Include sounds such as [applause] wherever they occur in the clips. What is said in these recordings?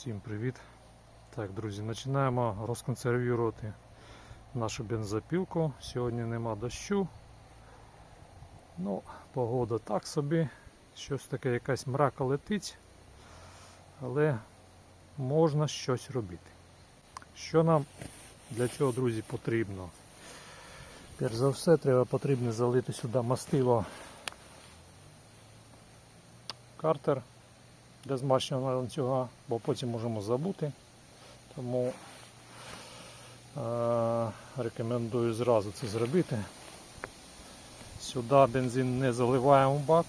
Всім привіт! Так, друзі, починаємо розконсервувати нашу бензопілку. Сьогодні нема дощу. Ну, погода так собі. Щось таке, якась мрака летить, але можна щось робити. Що нам для цього, друзі, потрібно? Перш за все, треба потрібно залити сюди мастило картер для змащування ланцюга, бо потім можемо забути. Тому е, рекомендую зразу це зробити. Сюди бензин не заливаємо в бак,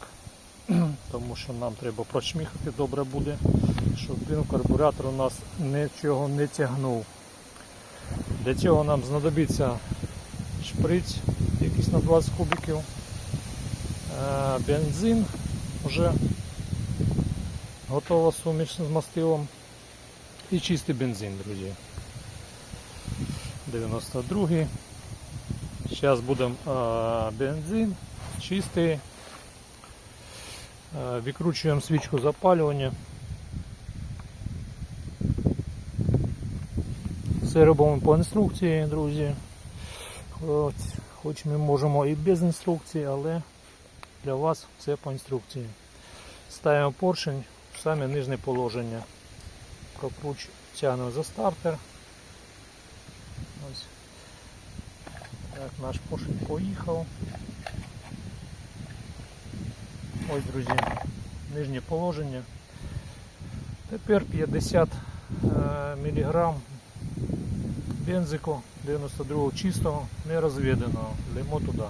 [clears throat] тому що нам треба прочміхати добре буде, щоб він карбюратор у нас нічого не тягнув. Для цього нам знадобиться шприц якийсь на 20 кубиків, е, бензин вже Готова суміш з мастилом і чистий бензин, друзі. 92-й. Зараз будемо бензин чистий. Викручуємо свічку запалювання. Все робимо по інструкції, друзі. Хоч ми можемо і без інструкції, але для вас все по інструкції. Ставимо поршень саме нижнє положення. Прокруч тягнемо за стартер. Ось. Так, наш поршень поїхав. Ось, друзі, нижнє положення. Тепер 50 мг бензику 92 чистого, не розведеного, лимо туди.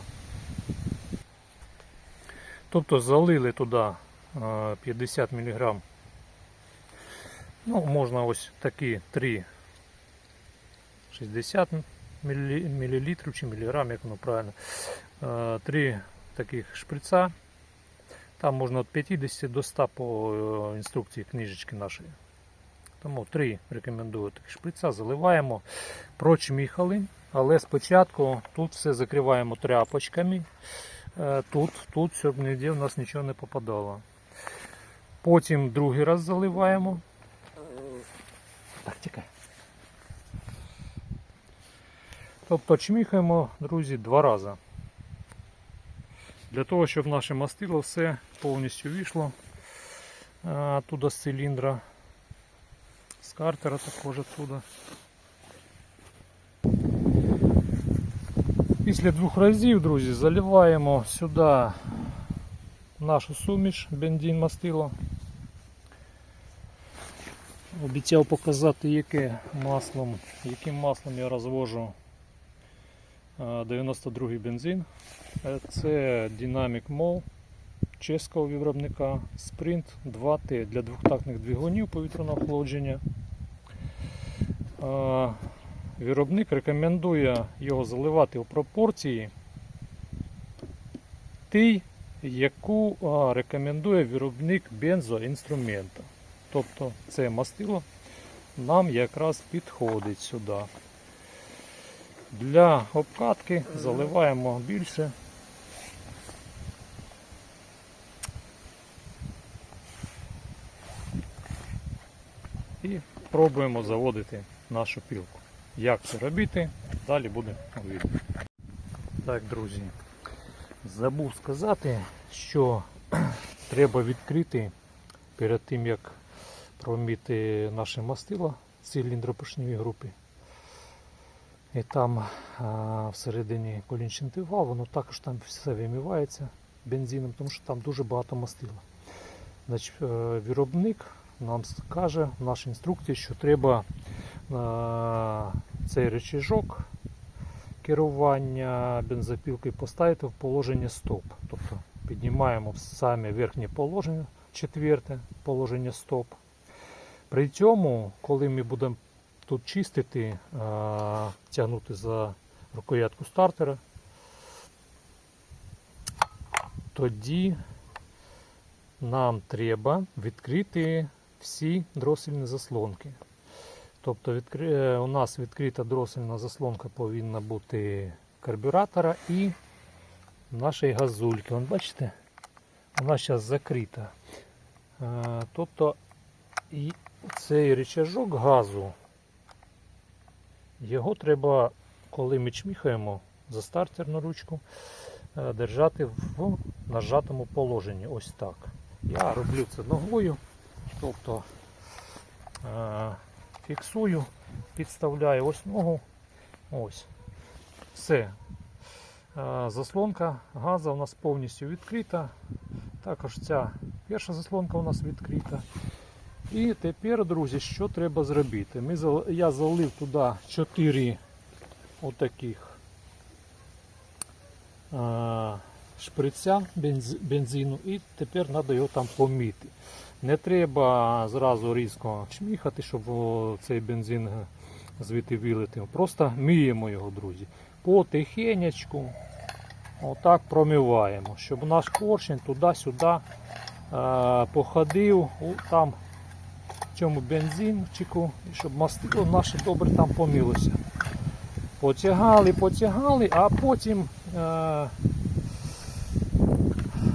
Тобто залили туди е, 50 мг. Ну, можна ось такі 3 60 мл чи міліграм, як воно правильно. Три таких шприца. Там можна від 50 до 100 по е, інструкції книжечки нашої. Тому три рекомендую такі шприца, заливаємо, прочміхали, але спочатку тут все закриваємо тряпочками. Е, Тут, тут, щоб ніде в нас нічого не попадало. Потім другий раз заливаємо. Так, тікай. Тобто чміхаємо, друзі, два рази. Для того, щоб наше мастило все повністю вийшло туди з циліндра, з картера також оттуда. Після двох разів, друзі, заливаємо сюди нашу суміш, бензин мастило. Обіцяв показати, яке маслом, яким маслом я розвожу 92-й бензин. Е, Це Dynamic MOL чеського виробника Sprint 2T для двохтактних двигунів повітряного охолодження. Е, Виробник рекомендує його заливати у пропорції тій, яку рекомендує виробник бензоінструмента. Тобто це мастило нам якраз підходить сюди. Для обкатки заливаємо більше. І пробуємо заводити нашу пілку. Як це робити, далі буде відео. Так, друзі, забув сказати, що [clears throat] треба відкрити перед тим, як промити наше мастило циліндропоршневій групі. І там всередині колінчатий воно також там все вимивається бензином, тому що там дуже багато мастила. Значить, е, виробник нам каже в нашій інструкції, що треба а, цей речіжок керування бензопілкою поставити в положення стоп. Тобто піднімаємо саме верхнє положення, четверте положення стоп. При цьому, коли ми будемо тут чистити, тягнути за рукоятку стартера, тоді нам треба відкрити всі дросельні заслонки. Тобто е, у нас відкрита дросельна заслонка повинна бути карбюратора і нашої газульки. Вон, бачите, вона зараз закрита. Е, Тобто і цей рычажок газу, його треба, коли ми чміхаємо за стартерну ручку, е, держати в нажатому положенні. Ось так. Я роблю це ногою, тобто е, фіксую, підставляю ось ногу. Ось. Все. Е, Заслонка газу у нас повністю відкрита. Також ця перша заслонка у нас відкрита. І тепер, друзі, що треба зробити? Ми, я залив туди 4 отаких а, шприця бенз, бензину і тепер треба його там помити. Не треба зразу різко чміхати, щоб цей бензин звідти вилетів. Просто миємо його, друзі. Потихенечку отак промиваємо, щоб наш поршень туди-сюди походив, там цьому бензинчику, щоб мастило наше добре там помилося. Потягали, потягали, а потім е,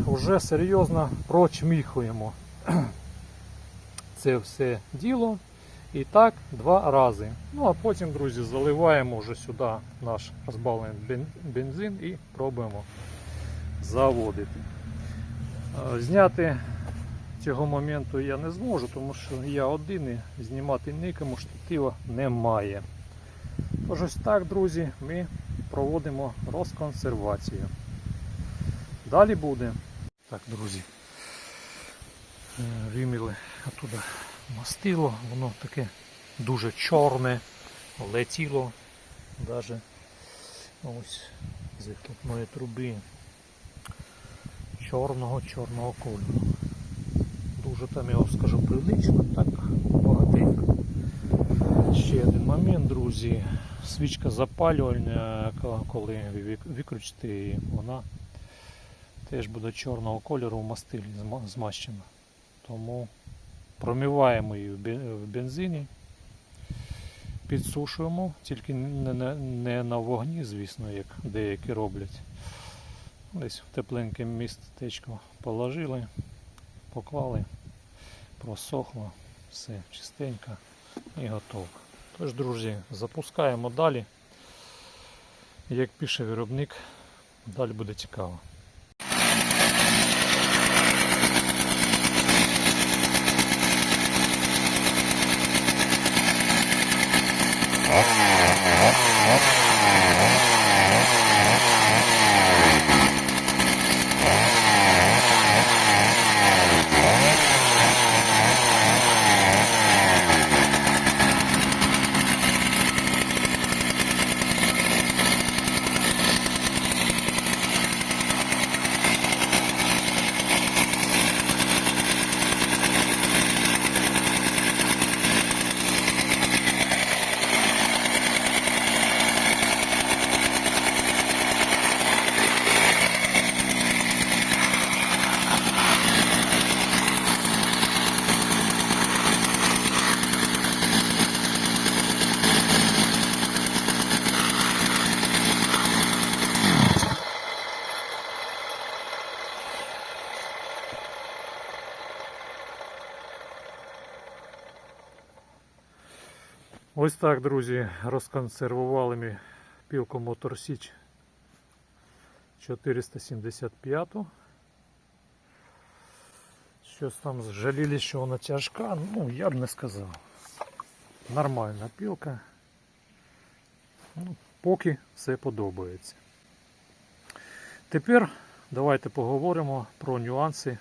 вже серйозно прочміхуємо [clears throat] це все діло. І так два рази. Ну а потім, друзі, заливаємо вже сюди наш розбавлений бензин і пробуємо заводити. Е, Зняти цього моменту я не зможу, тому що я один і знімати нікому штатива немає. Тож ось так, друзі, ми проводимо розконсервацію. Далі буде. Так, друзі. е, Виміли оттуда мастило, воно таке дуже чорне, летіло даже ось з вихлопної труби чорного чорного кольору. Дуже там, я вам скажу, прилично, так багатенько. Ще один момент, друзі. Свічка запалювальня, ко- коли ви викручите її, вона теж буде чорного кольору в мастилі змащена. Тому промиваємо її в бензині, підсушуємо, тільки не на вогні, звісно, як деякі роблять. Десь в тепленьке містечко положили, поклали, просохло, все чистенько і готово. Тож, друзі, запускаємо далі. Як пише виробник, далі буде цікаво. Ось так, друзі, розконсервували ми пілку Motor Січ 475. Щось там жаліли, що вона тяжка. Ну, я б не сказав. Нормальна пілка. Ну, поки все подобається. Тепер давайте поговоримо про нюанси.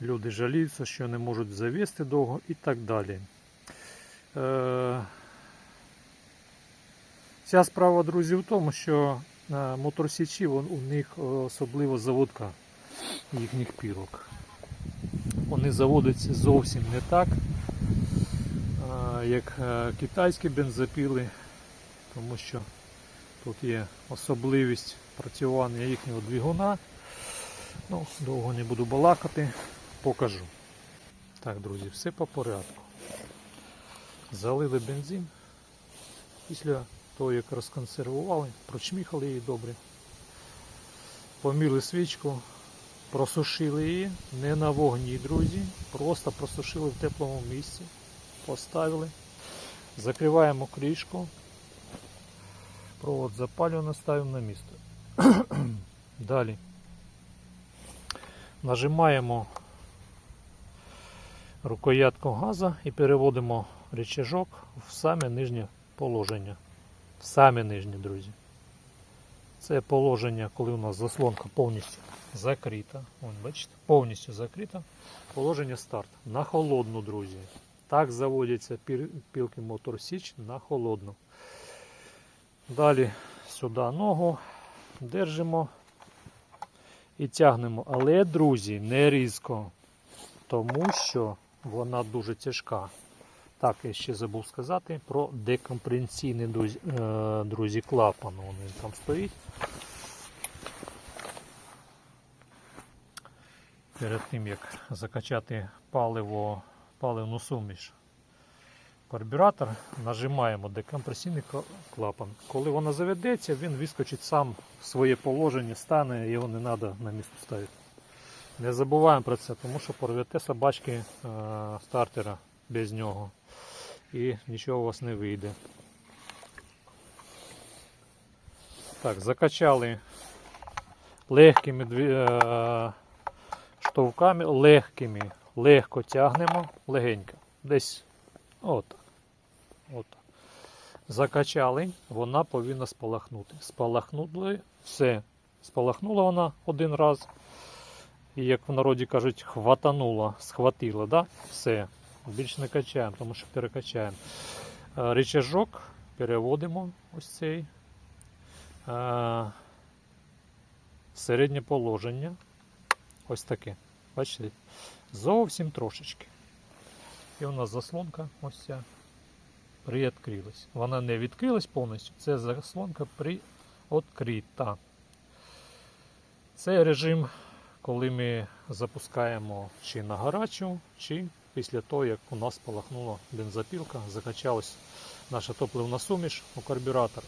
Люди жаліються, що не можуть завести довго і так далі. Е, Ця справа, друзі, в тому, що е, моторсічі у них е, особливо заводка їхніх пілок. Вони заводяться зовсім не так, е, як е, китайські бензопіли, тому що тут є особливість працювання їхнього двигуна. Ну, довго не буду балакати, покажу. Так, друзі, все по порядку. Залили бензин. Після того, як розконсервували, прочміхали її добре. Поміли свічку, просушили її не на вогні, друзі. Просто просушили в теплому місці. поставили. Закриваємо кришку. Провод запалювання ставимо на місце. [clears throat] Далі. Нажимаємо рукоятку газа і переводимо рычажок в саме нижнє положення. В саме нижнє, друзі. Це положення, коли у нас заслонка повністю закрита. Вон, бачите, повністю закрита. Положення старт. На холодну, друзі. Так заводяться пілки Мотор Січ на холодну. Далі сюди ногу держимо і тягнемо. Але, друзі, не різко, тому що вона дуже тяжка. Так, я ще забув сказати про декомпресійний друзі, е, друзі клапан. Вон Він там стоїть. Перед тим як закачати паливо, паливну суміш карбюратор, нажимаємо декомпресійний клапан. Коли воно заведеться, він вискочить сам в своє положення, стане, його не треба на місце ставити. Не забуваємо про це, тому що порвете собачки е, стартера без нього і нічого у вас не вийде. Так, закачали легкими е, штовхами, легкими, легко тягнемо, легенько. Десь от. от. Закачали, вона повинна спалахнути. Спалахнули, все. Спалахнула вона один раз. І як в народі кажуть, хватанула, схватила, да? все. Більш не качаємо, тому що перекачаємо. Е, Рычажок переводимо ось цей. Е, Середнє положення. Ось таке. Бачите? Зовсім трошечки. І у нас заслонка ось ця приоткрилась. Вона не відкрилась повністю, це заслонка приоткрита. Це режим, коли ми запускаємо чи на гарячу, чи після того, як у нас спалахнула бензопілка, закачалась наша топливна суміш у карбюратор.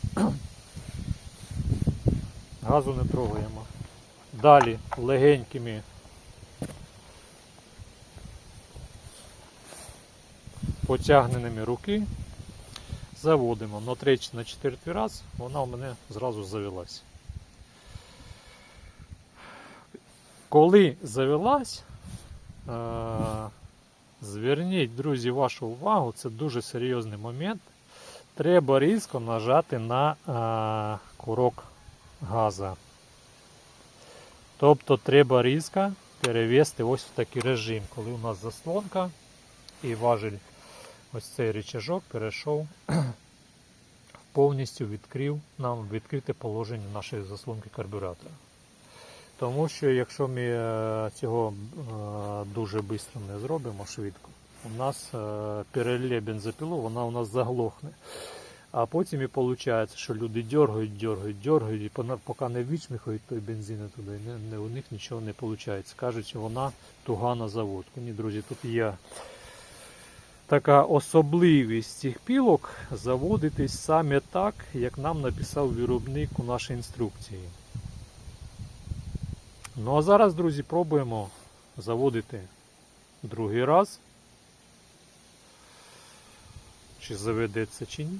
Газу не трогаємо. Далі легенькими потягненими руки заводимо на третій, на четвертий раз, вона у мене зразу завелась. Коли завелась, е, зверніть, друзі, вашу увагу, це дуже серйозний момент. Треба різко нажати на е, курок газа. Тобто треба різко перевести ось в такий режим, коли у нас заслонка і важель, ось цей рычажок перейшов [clears throat] повністю відкрив нам відкрите положення нашої заслонки карбюратора. Тому що якщо ми е, цього е, дуже швидко не зробимо швидко, у нас е, перелє бензопілу, вона у нас заглохне. А потім і виходить, що люди дергають, дергають, дергають, і поки не вичміхають той бензин туди, не, у них нічого не виходить. Кажуть, вона туга на заводку. Ні, друзі, тут є така особливість цих пілок заводитись саме так, як нам написав виробник у нашій інструкції. Ну а зараз, друзі, пробуємо заводити другий раз. Чи заведеться, чи ні.